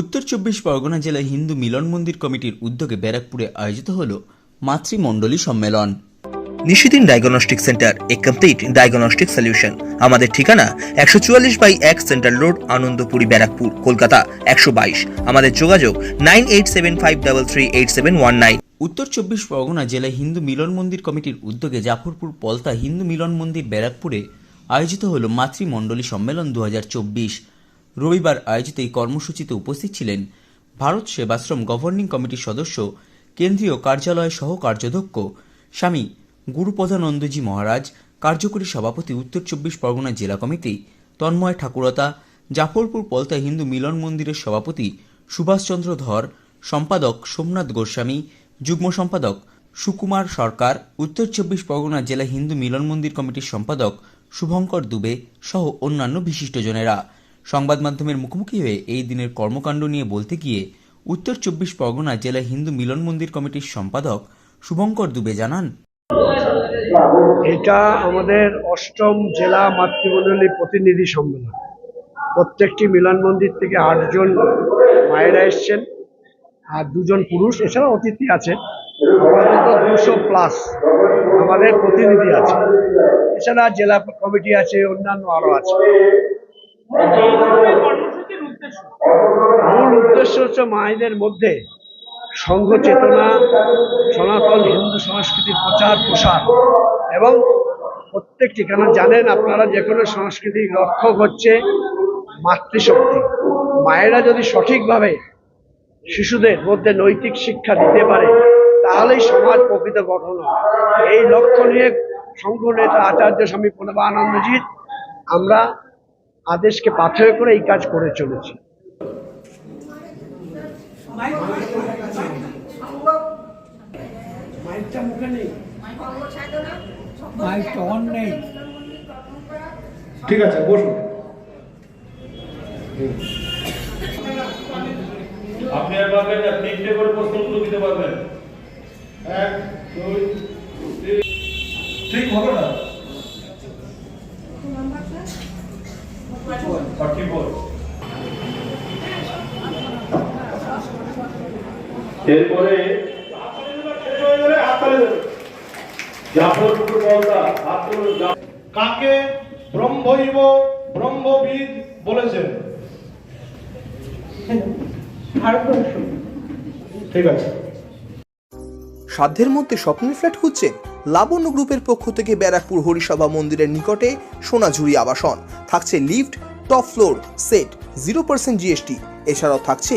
উত্তর চব্বিশ পরগনা জেলায় হিন্দু মিলন মন্দির কমিটির উদ্যোগে ব্যারাকপুরে আয়োজিত হল মাতৃমণ্ডলী সম্মেলন। নিশিদিন ডায়াগনস্টিক সেন্টার এ কমপ্লিট ডায়াগনস্টিক সলিউশন। আমাদের ঠিকানা একশো চুয়াল্লিশ বাই এক সেন্ট্রাল রোড আনন্দপুরি ব্যারাকপুর কলকাতা একশো বাইশ। আমাদের যোগাযোগ nine eight seven five double three eight seven one nine. উত্তর চব্বিশ পরগনা জেলা হিন্দু মিলন মন্দির কমিটির উদ্যোগে জাফরপুর পলতা হিন্দু মিলন মন্দির ব্যারাকপুরে আয়োজিত হল মাতৃমণ্ডলী সম্মেলন দু হাজার চব্বিশ। রবিবার আয়োজিত এই কর্মসূচিতে উপস্থিত ছিলেন ভারত সেবাশ্রম গভর্নিং কমিটির সদস্য, কেন্দ্রীয় কার্যালয় সহ কার্যধ্যক্ষ স্বামী গুরুপদানন্দজি মহারাজ, কার্যকরী সভাপতি উত্তর চব্বিশ পরগনা জেলা কমিটি তন্ময় ঠাকুরতা, জাফরপুর পলতা হিন্দু মিলন মন্দিরের সভাপতি সুভাষচন্দ্র ধর, সম্পাদক সোমনাথ গোস্বামী, যুগ্ম সম্পাদক সুকুমার সরকার, উত্তর চব্বিশ পরগনা জেলা হিন্দু মিলন মন্দির কমিটির সম্পাদক শুভঙ্কর দুবে সহ অন্যান্য বিশিষ্টজনেরা। সংবাদ মাধ্যমের মুখোমুখি হয়ে এই দিনের কর্মকাণ্ড নিয়ে বলতে গিয়ে উত্তর চব্বিশ পরগনা জেলা হিন্দু মিলন মন্দির কমিটির সম্পাদক শুভঙ্কর দুবে জানান, এটা আমাদের অষ্টম জেলা মাতৃমণ্ডলী প্রতিনিধি সম্মেলন। প্রত্যেকটি মিলন মন্দির থেকে আটজন মায়েরা এসছেন আর দুজন পুরুষ এছাড়া অতিথি আছে আমাদের তো দুশো প্লাস আমাদের প্রতিনিধি আছে এছাড়া জেলা কমিটি আছে, অন্যান্য আরও আছে। মূল উদ্দেশ্য হচ্ছে মায়েদের মধ্যে সংঘ চেতনা সনাতন হিন্দু সংস্কৃতির প্রচার প্রসার। এবং প্রত্যেকটি কেন জানেন আপনারা যে কোনো সংস্কৃতির রক্ষক হচ্ছে মাতৃশক্তি। মায়েরা যদি সঠিকভাবে শিশুদের মধ্যে নৈতিক শিক্ষা দিতে পারে, তাহলেই সমাজ প্রকৃত গঠন এই লক্ষ্য নিয়ে সংঘ নেতা আচার্য স্বামী প্রণবানন্দজিৎ আমরা আদেশকে পাথর করে এই কাজ করে চলেছি। মাইকটা মুখে নেই। মাইকটা অন নেই। ঠিক আছে বসুন। আপনি আর পারবেন না তিনটে করে প্রশ্ন উত্তর দিতে পারবেন। এক দুই ঠিক হবে না? ফর্টি ফোর এরপরে কাকে ব্রহ্মৈব ব্রহ্মবিদ বলেছেন? ঠিক আছে। সাধ্যের মধ্যে স্বপ্নের ফ্ল্যাট খুঁজছেন লাবণ্য গ্রুপের পক্ষ থেকে ব্যারাকপুর হরিসভা মন্দিরের নিকটে সোনাঝুরি আবাসন। থাকছে lift top floor set zero percent GST এছাড়াও থাকছে